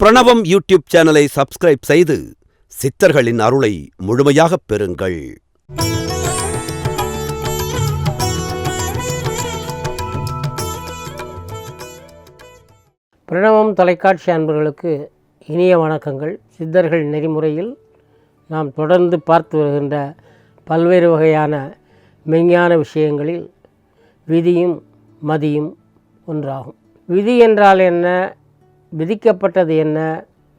பிரணவம் யூடியூப் சேனலை சப்ஸ்கிரைப் செய்து சித்தர்களின் அருளை முழுமையாகப் பெறுங்கள். பிரணவம் தொலைக்காட்சி அன்பர்களுக்கு இனிய வணக்கங்கள். சித்தர்கள் நெறிமுறையில் நாம் தொடர்ந்து பார்த்து வருகின்ற பல்வேறு வகையான மெஞ்ஞான விஷயங்களில் விதியும் மதியும் ஒன்றாகும். விதி என்றால் என்ன? விதிக்கப்பட்டது என்ன?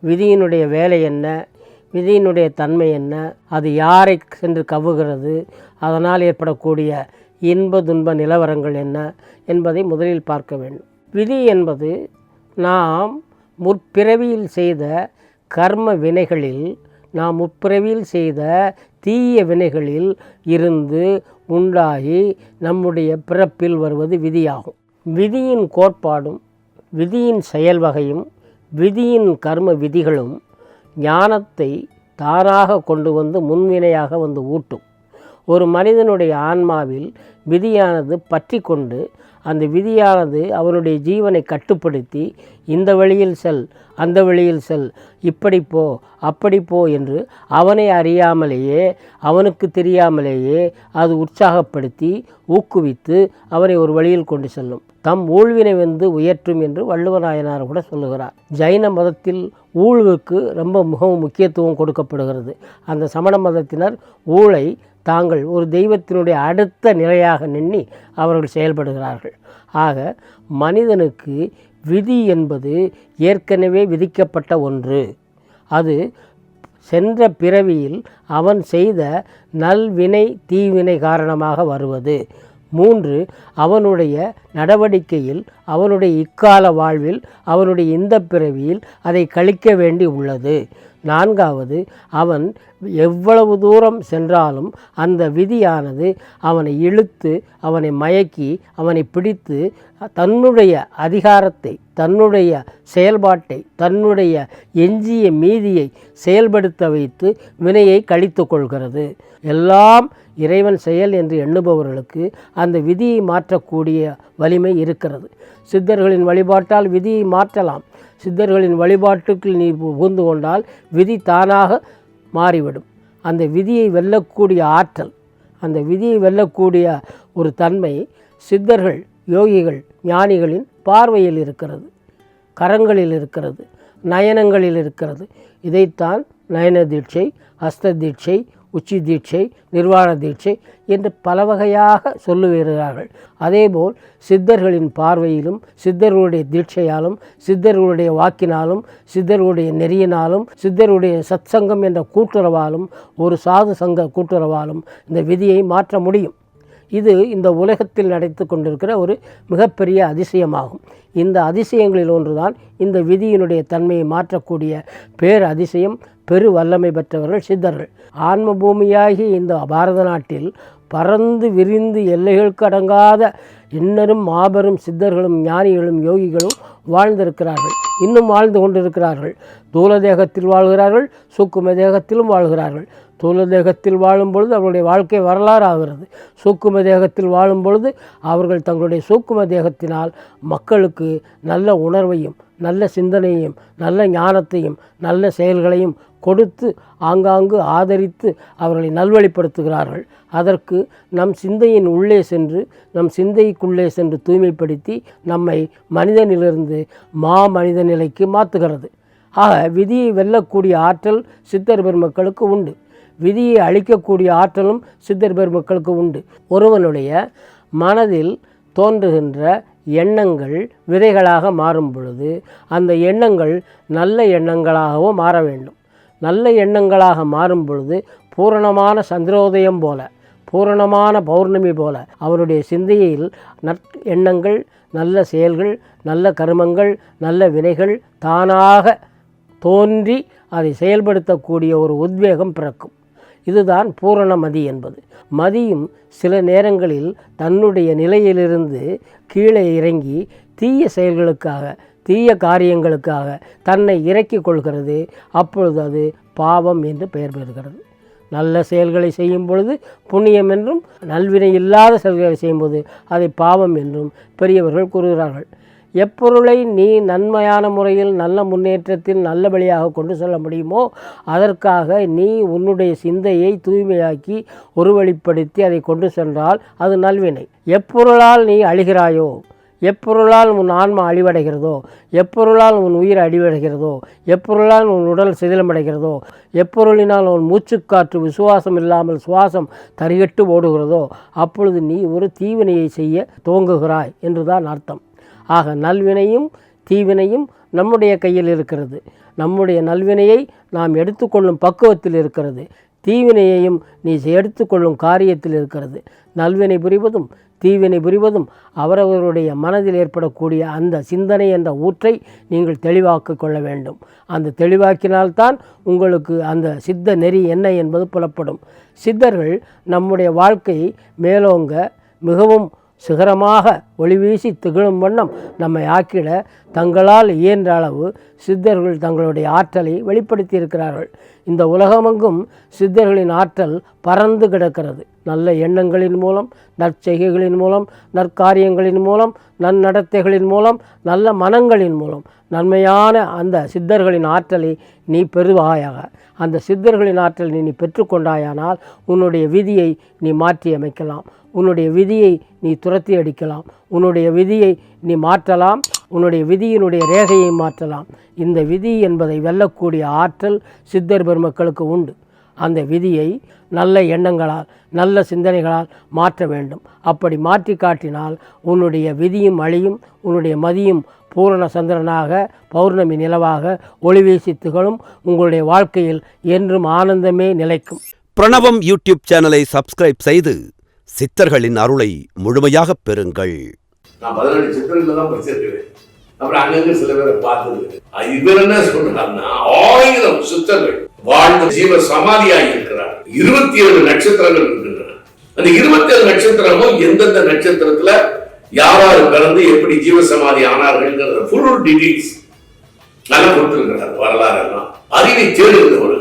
விதியினுடைய வேலை என்ன? விதியினுடைய தன்மை என்ன? அது யாரை சென்று கவ்வுகிறது? அதனால் ஏற்படக்கூடிய இன்ப துன்ப நிலவரங்கள் என்ன என்பதை முதலில் பார்க்க வேண்டும். விதி என்பது நாம் முற்பிறவியில் செய்த கர்ம வினைகளில் நாம் முற்பிறவியில் செய்த தீய வினைகளில் இருந்து உண்டாகி நம்முடைய பிறப்பில் வருவது விதியாகும். விதியின் கோட்பாடும் விதியின் செயல் வகையும் விதியின் கர்ம விதிகளும் ஞானத்தை தானாக கொண்டு வந்து முன்வினையாக வந்து ஊட்டும். ஒரு மனிதனுடைய ஆன்மாவில் விதியானது பற்றி கொண்டு அந்த விதியானது அவனுடைய ஜீவனை கட்டுப்படுத்தி இந்த வழியில் செல் அந்த வழியில் செல் இப்படி போ அப்படி போ என்று அவனை அறியாமலேயே அவனுக்கு தெரியாமலேயே அது உற்சாகப்படுத்தி ஊக்குவித்து அவனை ஒரு வழியில் கொண்டு செல்லும். தம் ஊழ்வினை வந்து உயற்றும் என்று வள்ளுவநாயனார் கூட சொல்லுகிறார். ஜைன மதத்தில் ஊழ்வுக்கு ரொம்ப மிகவும் முக்கியத்துவம் கொடுக்கப்படுகிறது. அந்த சமண மதத்தினர் ஊழை தாங்கள் ஒரு தெய்வத்தினுடைய அடுத்த நிலையாக நின்னி அவர்கள் செயல்படுகிறார்கள். ஆக மனிதனுக்கு விதி என்பது ஏற்கனவே விதிக்கப்பட்ட ஒன்று. அது சென்ற பிறவியில் அவன் செய்த நல்வினை தீவினை காரணமாக வருவது. மூன்று அவனுடைய நடவடிக்கையில் அவனுடைய இக்கால வாழ்வில் அவனுடைய இந்த பிறவியில் அதை கழிக்க வேண்டி உள்ளது. நான்காவது அவன் எவ்வளவு தூரம் சென்றாலும் அந்த விதியானது அவனை இழுத்து அவனை மயக்கி அவனை பிடித்து தன்னுடைய அதிகாரத்தை தன்னுடைய செயல்பாட்டை தன்னுடைய எஞ்சிய மீதியை செயல்படுத்த வைத்து வினையை கழித்து கொள்கிறது. எல்லாம் இறைவன் செயல் என்று எண்ணுபவர்களுக்கு அந்த விதியை மாற்றக்கூடிய வலிமை இருக்கிறது. சித்தர்களின் வழிபாட்டால் விதியை மாற்றலாம். சித்தர்களின் வழிபாட்டுக்கு நீ புகுந்து கொண்டால் விதி தானாக மாறிவிடும். அந்த விதியை வெல்லக்கூடிய ஆற்றல் அந்த விதியை வெல்லக்கூடிய ஒரு தன்மை சித்தர்கள் யோகிகள் ஞானிகளின் பார்வையில் இருக்கிறது. கரங்களில் இருக்கிறது. நயனங்களில் இருக்கிறது. இதைத்தான் நயன தீட்சை ஹஸ்த தீட்சை உச்சி தீட்சை நிர்வாண தீட்சை என்று பல வகையாக சொல்லுகிறார்கள். அதேபோல் சித்தர்களின் பார்வையிலும் சித்தர்களுடைய தீட்சையாலும் சித்தர்களுடைய வாக்கினாலும் சித்தர்களுடைய நெறியினாலும் சித்தருடைய சத்சங்கம் என்ற கூட்டுறவாலும் ஒரு சாது சங்க கூட்டுறவாலும் இந்த விதியை மாற்ற முடியும். இது இந்த உலகத்தில் நடத்து கொண்டிருக்கிற ஒரு மிகப்பெரிய அதிசயமாகும். இந்த அதிசயங்களில் ஒன்றுதான் இந்த விதியினுடைய தன்மையை மாற்றக்கூடிய பேர் அதிசயம் பெரு வல்லமை பெற்றவர்கள் சித்தர்கள். ஆன்ம பூமியாகி இந்த பாரத நாட்டில் பறந்து விரிந்து எல்லைகளுக்கு அடங்காத இன்னரும் மாபெரும் சித்தர்களும் ஞானிகளும் யோகிகளும் வாழ்ந்திருக்கிறார்கள். இன்னும் வாழ்ந்து கொண்டிருக்கிறார்கள். தூல தேகத்தில் வாழ்கிறார்கள் சூக்கும தேகத்திலும் வாழ்கிறார்கள். தூல தேகத்தில் வாழும் பொழுது வாழ்க்கை வரலாறு ஆகிறது. சூக்கும தேகத்தில் வாழும் பொழுது அவர்கள் தங்களுடைய சூக்கும தேகத்தினால் மக்களுக்கு நல்ல உணர்வையும் நல்ல சிந்தனையையும் நல்ல ஞானத்தையும் நல்ல செயல்களையும் கொடுத்து ஆங்காங்கு ஆதரித்து அவர்களை நல்வழிப்படுத்துகிறார்கள். அதற்கு நம் சிந்தையின் உள்ளே சென்று நம் சிந்தைக்குள்ளே சென்று தூய்மைப்படுத்தி நம்மை மனிதனிலிருந்து மா மனித நிலைக்கு மாற்றுகிறது ஆக விதியை வெல்லக்கூடிய ஆற்றல் சித்தர் பெருமக்களுக்கு உண்டு. விதியை அழிக்கக்கூடிய ஆற்றலும் சித்தர் பெருமக்களுக்கு உண்டு. ஒருவனுடைய மனதில் தோன்றுகின்ற எண்ணங்கள் விதைகளாக மாறும் பொழுது அந்த எண்ணங்கள் நல்ல எண்ணங்களாகவும் மாற வேண்டும். நல்ல எண்ணங்களாக மாறும் பொழுது பூரணமான சந்திரோதயம் போல பூரணமான பௌர்ணமி போல அவருடைய சிந்தையில் நற் எண்ணங்கள் நல்ல செயல்கள் நல்ல கருமங்கள் நல்ல வினைகள் தானாக தோன்றி அதை செயல்படுத்தக்கூடிய ஒரு உத்வேகம் பிறக்கும். இதுதான் பூரண மதி என்பது. மதியும் சில நேரங்களில் தன்னுடைய நிலையிலிருந்து கீழே இறங்கி தீய செயல்களுக்காக தீய காரியங்களுக்காக தன்னை இறக்கி கொள்கிறது. அப்பொழுது அது பாவம் என்று பெயர் பெறுகிறது. நல்ல செயல்களை செய்யும் பொழுது புண்ணியம் என்றும் நல்வினை இல்லாத செயல்களை செய்யும்போது அதை பாவம் என்றும் பெரியவர்கள் கூறுகிறார்கள். எப்பொருளை நீ நன்மையான முறையில் நல்ல முன்னேற்றத்தில் நல்லபடியாக கொண்டு செல்ல முடியுமோ அதற்காக நீ உன்னுடைய சிந்தையை தூய்மையாக்கி ஒருவழிப்படுத்தி அதை கொண்டு சென்றால் அது நல்வினை. எப்பொருளால் நீ அழிகிறாயோ எப்பொருளால் உன் ஆன்மா அழிவடைகிறதோ எப்பொருளால் உன் உயிர் அழிவடைகிறதோ எப்பொருளால் உன் உடல் சிதிலமடைகிறதோ எப்பொருளினால் உன் மூச்சுக்காற்று விசுவாசம் இல்லாமல் சுவாசம் தரிகட்டு ஓடுகிறதோ அப்பொழுது நீ ஒரு தீவினையை செய்ய துவங்குகிறாய் என்றுதான் அர்த்தம். ஆக நல்வினையும் தீவினையும் நம்முடைய கையில் இருக்கிறது. நம்முடைய நல்வினையை நாம் எடுத்துக்கொள்ளும் பக்குவத்தில் இருக்கிறது. தீவினையையும் நீ எடுத்துக்கொள்ளும் காரியத்தில் இருக்கிறது. நல்வினை புரிவதும் தீவினை புரிவதும் அவரவருடைய மனதில் ஏற்படக்கூடிய அந்த சிந்தனை என்ற ஊற்றை நீங்கள் தெளிவாக்கிக் கொள்ள வேண்டும். அந்த தெளிவாக்கினால்தான் உங்களுக்கு அந்த சித்த நெறி என்ன என்பது புலப்படும். சித்தர்கள் நம்முடைய வாழ்க்கையை மேலோங்க மிகவும் சிகரமாக ஒளிவீசி திகழும் வண்ணம் நம்மை ஆக்கிட தங்களால் இயன்ற அளவு சித்தர்கள் தங்களுடைய ஆற்றலை வெளிப்படுத்தியிருக்கிறார்கள். இந்த உலகமெங்கும் சித்தர்களின் ஆற்றல் பறந்து கிடக்கிறது. நல்ல எண்ணங்களின் மூலம் நற்செய்கைகளின் மூலம் நற்காரியங்களின் மூலம் நன்னடத்தைகளின் மூலம் நல்ல மனங்களின் மூலம். நன்மையான அந்த சித்தர்களின் ஆற்றலை நீ பெறுவாயாக. அந்த சித்தர்களின் ஆற்றலை நீ பெற்றுக்கொண்டாயானால் உன்னுடைய விதியை நீ மாற்றி அமைக்கலாம் உன்னுடைய விதியை நீ துரத்தி அடிக்கலாம். உன்னுடைய விதியை நீ மாற்றலாம். உன்னுடைய விதியினுடைய ரேகையை மாற்றலாம். இந்த விதி என்பதை வெல்லக்கூடிய ஆற்றல் சித்தர் பெருமக்களுக்கு உண்டு. அந்த விதியை நல்ல எண்ணங்களால் நல்ல சிந்தனைகளால் மாற்ற வேண்டும். அப்படி மாற்றி காட்டினால் உன்னுடைய விதியும் அழியும் உன்னுடைய மதியும் பூரண சந்திரனாக பௌர்ணமி நிலவாக ஒளிவீசி திகழும். உங்களுடைய வாழ்க்கையில் என்றும் ஆனந்தமே நிலைக்கும். பிரணவம் யூடியூப் சேனலை சப்ஸ்கிரைப் செய்து சித்தர்களின் அருளை முழுமையாக பெறுங்கள். நான் பதினெட்டு சித்தர்கள் தான் படிச்சிருக்கிறேன். அப்புறம் அங்கங்க சில பேரை பார்த்தது. இவர் என்ன சொல்றாருன்னா ஆயிரம் சித்தர்கள் வாழ்ந்த ஜீவ சமாதியாக இருக்கிறார். இருபத்தி ஏழு நட்சத்திரங்கள் இருக்கின்றன. அந்த இருபத்தி ஏழு நட்சத்திரமும் எந்தெந்த நட்சத்திரத்துல யாராரு பிறந்து எப்படி ஜீவ சமாதி ஆனார்கள் ஃபுல் டீடைல்ஸ் நல்லா கொடுத்துருக்கிறார் வரலாறு எல்லாம். அறிவை தேடுகிறவர்களும்